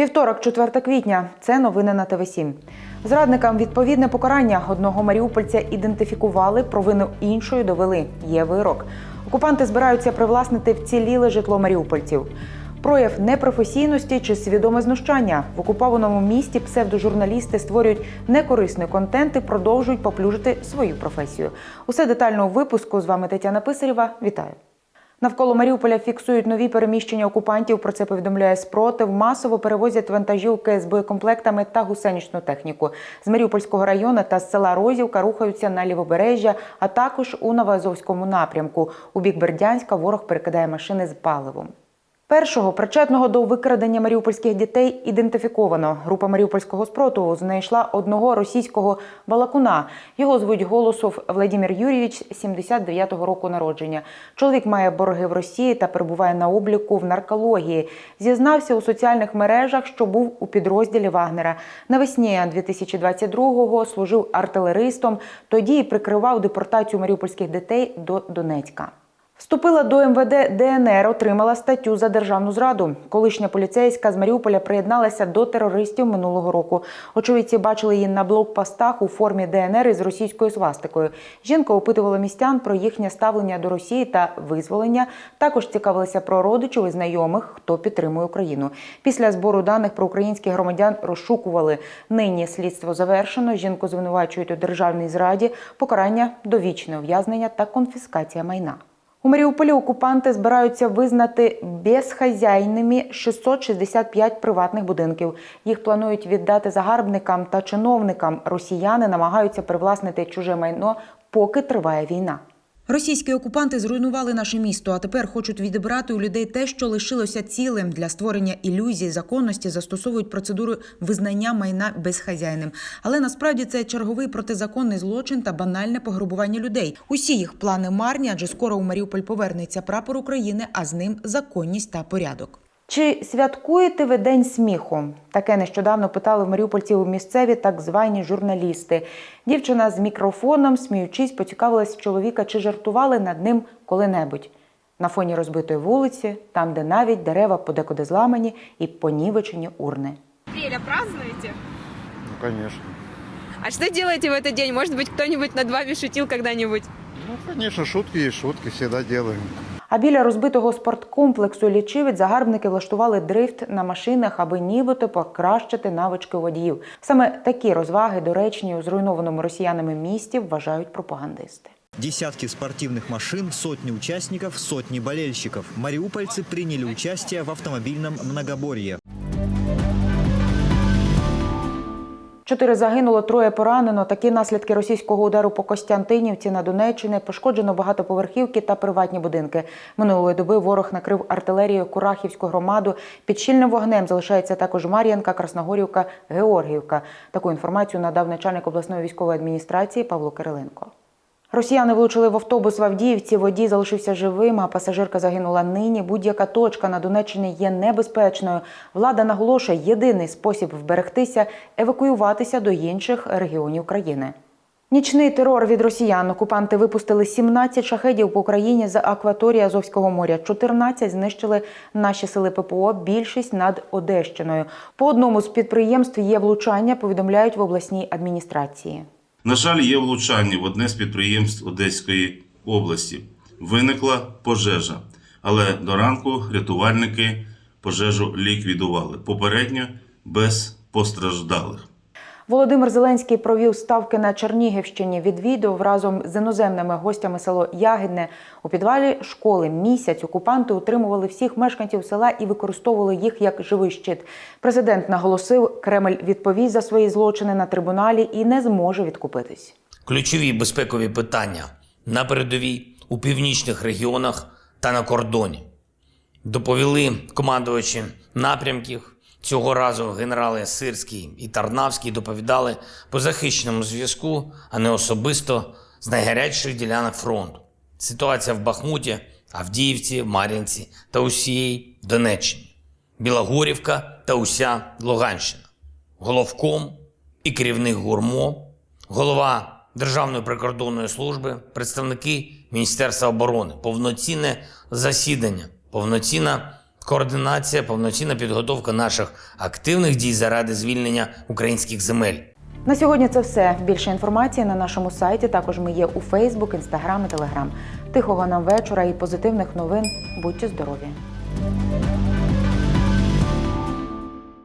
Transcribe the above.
Вівторок, 4 квітня. Це новини на ТВ 7 Зрадникам відповідне покарання одного маріупольця ідентифікували, провину іншої довели. Є вирок. Окупанти збираються привласнити вціліле житло маріупольців. Прояв непрофесійності чи свідоме знущання в окупованому місті псевдожурналісти створюють некорисний контент і продовжують поплюжити свою професію. Усе детально у випуску. З вами Тетяна Писарєва. Вітаю. Навколо Маріуполя фіксують нові переміщення окупантів. Про це повідомляє спротив. Масово перевозять вантажівки з боєкомплектами та гусеничну техніку. З Маріупольського району та з села Розівка рухаються на лівобережжя, а також у Новоазовському напрямку. У бік Бердянська ворог перекидає машини з паливом. Першого причетного до викрадення маріупольських дітей ідентифіковано. Група маріупольського спротиву знайшла одного російського балакуна. Його звуть Голосов Владимир Юрійович, 79-го року народження. Чоловік має борги в Росії та перебуває на обліку в наркології. Зізнався у соціальних мережах, що був у підрозділі Вагнера. Навесні 2022-го служив артилеристом. Тоді прикривав депортацію маріупольських дітей до Донецька. Вступила до МВД ДНР, отримала статтю за державну зраду. Колишня поліцейська з Маріуполя приєдналася до терористів минулого року. Очевидці бачили її на блокпостах у формі ДНР із російською свастикою. Жінка опитувала містян про їхнє ставлення до Росії та визволення. Також цікавилася про родичів і знайомих, хто підтримує Україну. Після збору даних про українських громадян розшукували. Нині слідство завершено. Жінку звинувачують у державній зраді, покарання довічне ув'язнення та конфіскація майна. У Маріуполі окупанти збираються визнати безхазяйними 665 приватних будинків. Їх планують віддати загарбникам та чиновникам. Росіяни намагаються привласнити чуже майно, поки триває війна. Російські окупанти зруйнували наше місто, а тепер хочуть відібрати у людей те, що лишилося цілим для створення ілюзії законності, застосовують процедуру визнання майна безхазяйним. Але насправді це черговий протизаконний злочин та банальне пограбування людей. Усі їх плани марні, адже скоро у Маріуполь повернеться прапор України, а з ним законність та порядок. Чи святкуєте ви день сміху? Таке нещодавно питали в маріупольців місцеві так звані журналісти. Дівчина з мікрофоном, сміючись, поцікавилась в чоловіка, чи жартували над ним коли-небудь. На фоні розбитої вулиці, там, де навіть дерева подекуди зламані і понівечені урни. Апреля празднуете? Ну, конечно. А что делаете в этот день? Может быть, кто-нибудь над вами шутил когда-нибудь? Ну, конечно, шутки есть шутки, всегда делаем. А біля розбитого спорткомплексу лічивець загарбники влаштували дрифт на машинах, аби нібито покращити навички водіїв. Саме такі розваги доречні у зруйнованому росіянами місті вважають пропагандисти. Десятки спортивных машин, сотни участников, сотни болельщиков. Мариупольцы приняли участие в автомобильном многоборье. Чотири загинуло, троє поранено. Такі наслідки російського удару по Костянтинівці на Донеччині пошкоджено багатоповерхівки та приватні будинки. Минулої доби ворог накрив артилерією Курахівську громаду. Під щільним вогнем залишається також Мар'янка, Красногорівка, Георгіївка. Таку інформацію надав начальник обласної військової адміністрації Павло Кириленко. Росіяни влучили в автобус в Авдіївці. Водій залишився живим, а пасажирка загинула нині. Будь-яка точка на Донеччині є небезпечною. Влада наголошує, єдиний спосіб вберегтися евакуюватися до інших регіонів країни. Нічний терор від росіян. Окупанти випустили 17 шахедів по Україні з акваторії Азовського моря. 14 знищили наші сили ППО, більшість над Одещиною. По одному з підприємств є влучання, повідомляють в обласній адміністрації. На жаль, є влучання в одне з підприємств Одеської області. Виникла пожежа, але до ранку рятувальники пожежу ліквідували. Попередньо без постраждалих. Володимир Зеленський провів ставки на Чернігівщині. Відвідав разом з іноземними гостями село Ягідне. У підвалі школи місяць окупанти утримували всіх мешканців села і використовували їх як живий щит. Президент наголосив, Кремль відповість за свої злочини на трибуналі і не зможе відкупитись. ключові безпекові питання на передовій у північних регіонах та на кордоні. Доповіли командувачі напрямків. Цього разу генерали Сирський і Тарнавський доповідали по захищеному зв'язку, а не особисто з найгарячіших ділянок фронту. Ситуація в Бахмуті, Авдіївці, Мар'їнці та усієї Донеччині, Білогорівка та уся Луганщина, головком і керівник гурмо, голова Державної прикордонної служби, представники Міністерства оборони, повноцінне засідання, повноцінна координація, повноцінна підготовка наших активних дій заради звільнення українських земель. На сьогодні це все. Більше інформації на нашому сайті. Також ми є у Фейсбук, Інстаграм і Телеграм. Тихого нам вечора і позитивних новин. Будьте здорові!